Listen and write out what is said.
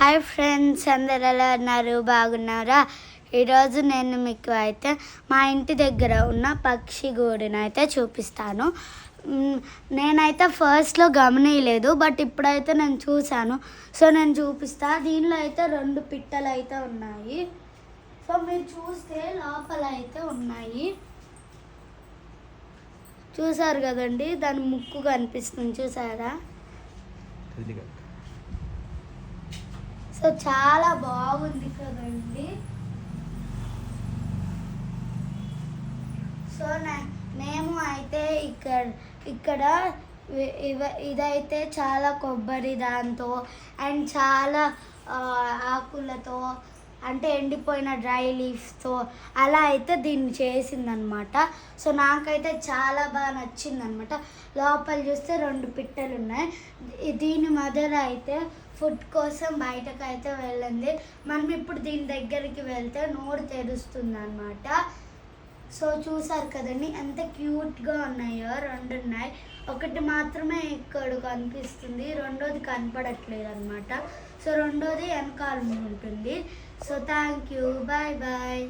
Hi friends అందరు ఎలా ఉన్నారు? బాగున్నారా? ఈరోజు నేను మీకు అయితే మా ఇంటి దగ్గర ఉన్న పక్షి గూడును అయితే చూపిస్తాను. నేనైతే ఫస్ట్లో గమనియలేదు బట్ ఇప్పుడైతే నేను చూశాను. సో నేను చూపిస్తా. దీనిలో అయితే రెండు పిట్టలు అయితే ఉన్నాయి. సో మీరు చూస్తే లోపల అయితే ఉన్నాయి. చూసారు కదండి? దాని ముక్కు కనిపిస్తుంది చూసారా సో చాలా బాగుంది కదండి. సో మేము అయితే ఇక్కడ ఇక్కడ ఇవ- ఇదైతే చాలా కొబ్బరి దాంతో అండ్ చాలా ఆకులతో అంటే ఎండిపోయిన డ్రై లీవ్స్తో అలా అయితే దీన్ని చేసిందనమాట. సో నాకైతే చాలా బాగా నచ్చిందనమాట. లోపల చూస్తే రెండు పిట్టలు ఉన్నాయి దీని మదర్ అయితే ఫుడ్ కోసం బయటకు అయితే వెళ్ళింది. మనం ఇప్పుడు దీని దగ్గరికి వెళ్తే నోరు తెరుస్తుంది అనమాట సో చూసారు కదండి ఎంత క్యూట్గా ఉన్నాయో రెండు ఉన్నాయి. ఒకటి మాత్రమే ఇక్కడ కనిపిస్తుంది రెండోది కనపడట్లేదు అనమాట సో రెండోది వెనకాల ఉంటుంది. So thank you bye bye